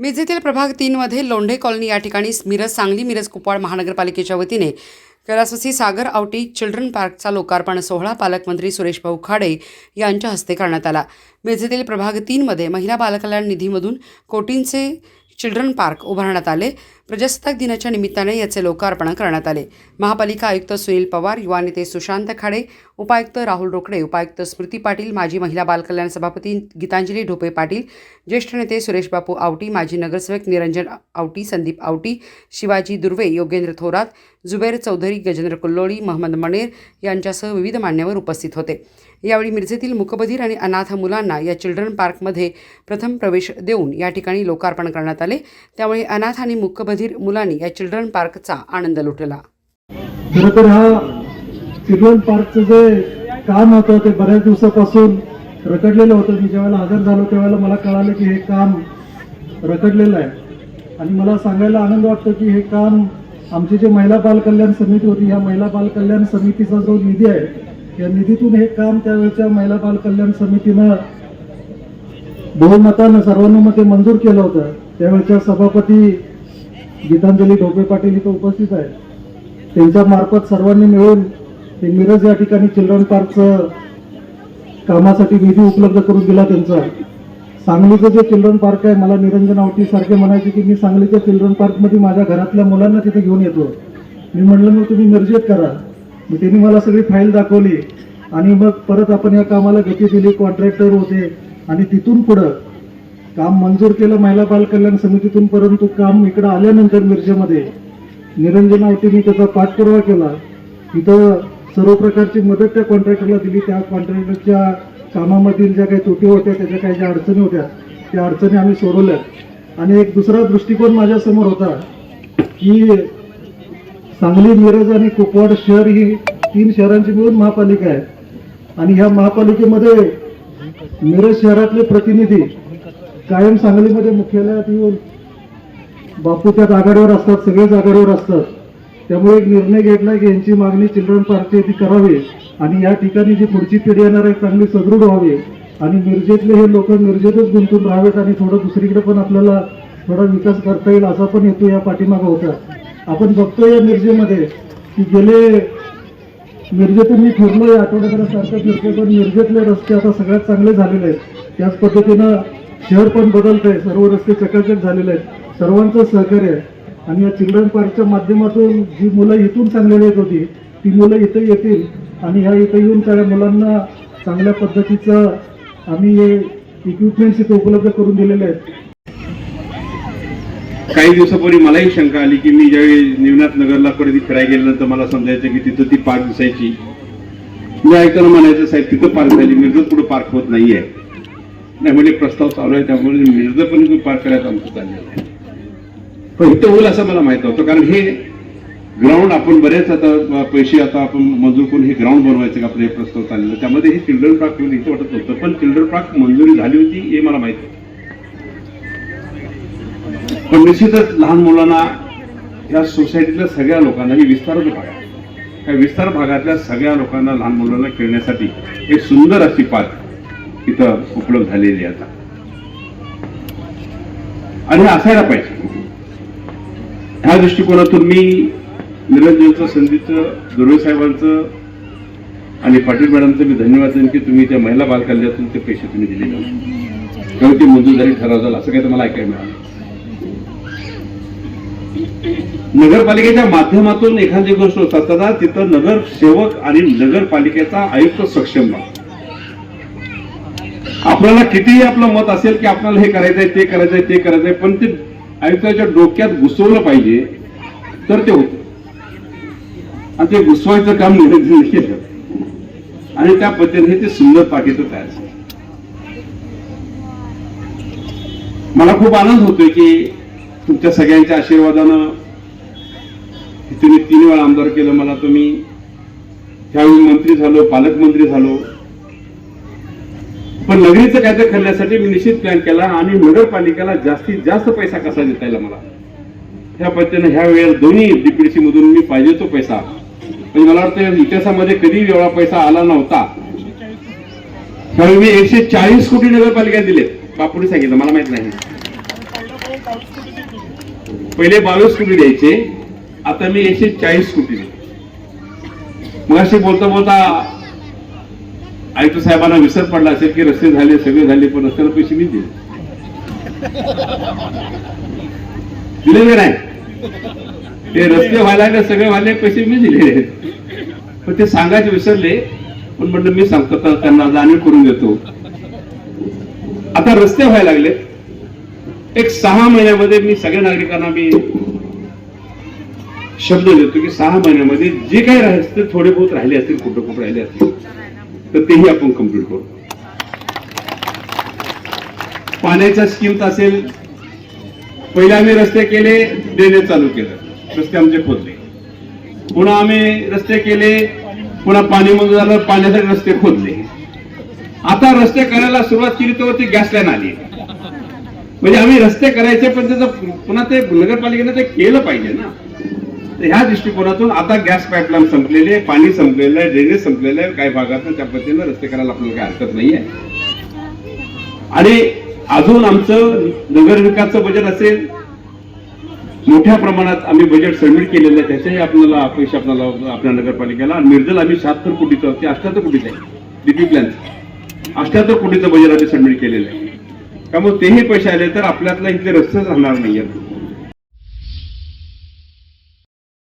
मिरजेतील प्रभाग तीनमध्ये लोंढे कॉलनी या ठिकाणी मिरज सांगली मिरज कुपवाड महानगरपालिकेच्या वतीने कैलासवासी सागर आवटी चिल्ड्रन पार्कचा लोकार्पण सोहळा पालकमंत्री सुरेश भाऊ खाडे यांच्या हस्ते करण्यात आला. मिरजेतील प्रभाग तीनमध्ये महिला बालकल्याण निधीमधून कोटींचे चिल्ड्रन पार्क उभारण्यात आले. प्रजासत्ताक दिनाच्या निमित्ताने याचे लोकार्पण करण्यात आले. महापालिका आयुक्त सुनील पवार युवा नेते सुशांत खाडे उपायुक्त राहुल रोकडे उपायुक्त स्मृती पाटील माजी महिला बालकल्याण सभापती गीतांजली ढोपे पाटील ज्येष्ठ नेते सुरेश बापू आवटी माजी नगरसेवक निरंजन आवटी संदीप आवटी शिवाजी दुर्वे योगेंद्र थोरात जुबेर चौधरी गजेंद्र कुल्लोळी महम्मद मणेर यांच्यासह विविध मान्यवर उपस्थित होते. यावेळी मिरजेतील मुकबधीर आणि अनाथ मुलांना या चिल्ड्रन पार्कमध्ये प्रथम प्रवेश देऊन या ठिकाणी लोकार्पण करण्यात आले. त्यामुळे अनाथ आणि मुकबधीर मुलांनी या चिल्ड्रन पार्कचा आनंद लुटला. खरं तर हा चिल्ड्रन पार्कचं जे काम होतं ते बऱ्याच दिवसापासून रखडलेलं होतं. मी ज्यावेळेला हजर झालो त्यावेळेला मला कळालं की हे काम रखडलेलं आहे. आणि मला सांगायला आनंद वाटतो की हे काम आमची जे महिला बाल कल्याण समिती होती या महिला बाल कल्याण समितीचा जो निधी आहे या निधीतून हे काम त्यावेळच्या महिला बाल कल्याण समितीनं बहुमतानं सर्वानुमते मंजूर केलं होतं. त्यावेळच्या सभापती गीतांजली ढोपे पाटील इथं उपस्थित आहेत. त्यांच्या मार्फत सर्वांनी मिळून ते मिरज या ठिकाणी चिल्ड्रन पार्कचं कामासाठी निधी उपलब्ध करून दिला त्यांचा. सांगलीचं जे चिल्ड्रन पार्क आहे मला निरंजन आवटी सारखे म्हणायचे की मी सांगलीच्या चिल्ड्रन पार्कमध्ये माझ्या घरातल्या मुलांना तिथे घेऊन येतो. मी म्हणलं मग तुम्ही मिरजेत करा. मग त्यांनी मला सगळी फाईल दाखवली आणि मग परत आपण या कामाला गती दिली कॉन्ट्रॅक्टर होते आणि तिथून पुढं काम मंजूर केलं महिला बाल कल्याण समितीतून परंतु काम इकडं आल्यानंतर मिरजेमध्ये निरंजन आवटीने त्याचा पाठपुरावा केला. तिथं सर्व प्रकारची मदत त्या कॉन्ट्रॅक्टरला दिली. त्या कॉन्ट्रॅक्टरच्या कामामधील ज्या काही त्रुटी होत्या त्याच्या काही ज्या अडचणी होत्या त्या अडचणी आम्ही सोडवल्या आणि एक दुसरा दृष्टिकोन माझ्यासमोर होता की सांगली मिरज आणि कुपवाड शहर ही तीन शहरांची मिळून महापालिका आहे आणि ह्या महापालिकेमध्ये मिरज शहरातले प्रतिनिधी कायम सांगलीमध्ये मुख्यालयात येऊन बापू त्यात आघाडीवर असतात सगळेच आघाडीवर असतात. त्यामुळे एक निर्णय घेतला की यांची मागणी चिल्ड्रन पार्कची ती करावी आणि या ठिकाणी जी पुढची पिढी येणार आहे चांगली सदृढ व्हावी. आणि मिरजेतले हे लोक मिरजेतच गुंतून राहावेत आणि थोडं दुसरीकडे पण आपल्याला थोडा विकास करता येईल असा पण हेतू या पाठीमागं होता. आपण बघतो या मिरजेमध्ये की गेले मिरजेतून मी फिरलो या आठवड्याभरासारखं फिरतो पण मिरजेतले रस्ते आता सगळ्यात चांगले झालेले आहेत. त्याच पद्धतीनं शहर पण बदलत आहे सर्व रस्ते चकाचक झालेले आहेत. सर्वांचं सहकार्य आहे. आणि या चिल्ड्रन पार्कच्या माध्यमातून जी मुलं इथून चांगलेली येत होती ती मुलं इथं येतील आणि ह्या इथं येऊन त्या मुलांना चांगल्या पद्धतीचं आम्ही हे इक्विपमेंट्स इथे उपलब्ध करून दिलेले आहेत. काही दिवसापूर्वी मलाही शंका आली की मी ज्यावेळी निवनाथ नगरला कधी फिरायला गेल्यानंतर मला समजायचं की तिथं ती पार्क दिसायची. मी ऐकायला म्हणायचं साहेब तिथं पार्क झाली मिरजत पुढे पार्क होत नाहीये. आहे म्हणजे प्रस्ताव चालू आहे त्यामुळे मिरज पण पार्क करायचं आमचं चाललेलं आहे पण इथं होईल असं मला माहीत होतं कारण हे ग्राउंड आपण बरेच आता पैसे आता आपण मंजूर करून हे ग्राउंड बनवायचं का आपलं हे प्रस्ताव चाललेलं त्यामध्ये हे चिल्ड्रन पार्क होईल इथं वाटत होतं पण चिल्ड्रन पार्क मंजुरी झाली होती हे मला माहीत होतं पण निश्चितच लहान मुलांना या सोसायटीतल्या सगळ्या लोकांना ही विस्तार भाग आहे. त्या विस्तार भागातल्या सगळ्या लोकांना लहान मुलांना खेळण्यासाठी एक सुंदर अशी पार्क इथं उपलब्ध झालेली आता. आणि हे असायला पाहिजे. ह्या दृष्टिकोनातून मी निरंजनचं संदीपचं दुर्वे साहेबांचं आणि पाटील मॅडमचं मी धन्यवाद देईन की तुम्ही त्या महिला बालकल्यातून ते पैसे तुम्ही दिले किंवा ते मंजूर झाली ठराव झाला. असं काही तर मला ऐकायला मिळालं नगरपालिकेच्या माध्यमातून एखादी गोष्ट होत असताना तिथं नगरसेवक आणि नगरपालिकेचा आयुक्त सक्षम व्हा. आपल्याला कितीही आपलं मत असेल की आपल्याला हे करायचंय ते करायचंय ते करायचंय पण ते आयुक्ताच्या डोक्यात घुसवलं पाहिजे तर ते होत. आणि ते घुसवायचं काम निरंजन केलं आणि त्या पद्धतीने ते सुंदर पाठीचं तयार झालं. मला खूप आनंद होतोय की तुमच्या सगळ्यांच्या आशीर्वादानं तुम्ही तीन वेळा आमदार केलं. मला तुम्ही त्यावेळी मंत्री झालो पालकमंत्री झालो पण नगरीचं कायदा करण्यासाठी मी निश्चित प्लॅन केला आणि नगरपालिकेला जास्तीत जास्त पैसा कसा देता येईल मला? ह्या पद्धतीने ह्या वेळेला दोन्ही डीपीडीसी मधून मी पाहिजे तो पैसा. म्हणजे मला वाटतं इतिहासामध्ये कधी एवढा पैसा आला नव्हता. त्यावेळी मी एकशे चाळीस कोटी नगरपालिका दिले. बापूने सांगितलं मला माहीत नाही. पहिले बावीस कोटी द्यायचे आता मी एकशे चाळीस कोटी दिले. मग बोलता बोलता आयुक्त साहेबांना विसर पडला असेल की रस्ते झाले सगळे झाले पण रस्त्याला पैसे मी दिले. दिले की नाही? ते रस्ते व्हायला लागले, सगळे व्हायला पैसे मी दिले. पण ते सांगायचे विसरले पण म्हटलं मी सांगतो त्यांना जाणीव करून देतो. आता रस्ते व्हायला लागले एक सहा महिन्यामध्ये मी सगळ्या नागरिकांना मी शब्द देतो की सहा महिन्यामध्ये जे काही रस्ते थोडे बहुत राहिले असतील कुठं कुठं राहिले असतील. तर तेही आपण कंप्लीट करू. पाण्याच्या स्कीम असेल पहिले आम्ही रस्ते केले देणे चालू केलं. रस्ते आमचे खोदले. पुन्हा आम्ही रस्ते केले पुन्हा पाणी मंजूर झालं पाण्यासाठी रस्ते खोदले. आता रस्ते करायला सुरुवात केली तेव्हा ती गॅस लाईन आली. म्हणजे आम्ही रस्ते करायचे पण त्याचं पुन्हा ते नगरपालिकेने ते केलं पाहिजे ना. ह्या दृष्टिकोनातून आता गॅस पाईपलाईन संपलेली आहे पाणी संपलेलं आहे ड्रेनेज संपलेलं आहे काही भागात त्या पद्धतीनं रस्ते करायला आपल्याला काही हरकत नाही आहे आणि अजून आमचं नगरविकासचं बजेट असेल मोठ्या प्रमाणात आम्ही बजेट सबमिट केलेलं आहे त्याच्याही आपल्याला अपेक्षा आपल्याला आपल्या नगरपालिकेला. आणि मिर्जल आम्ही शहात्तर कोटीचं ते अठ्याहत्तर कोटीचं आहे डीपी प्लॅनचं अठ्याहत्तर कोटीचं बजेट आम्ही सबमिट केलेलं आहे. त्यामुळे तेही पैसे आले तर आपल्यातला इथले रस्तेच राहणार नाही आहेत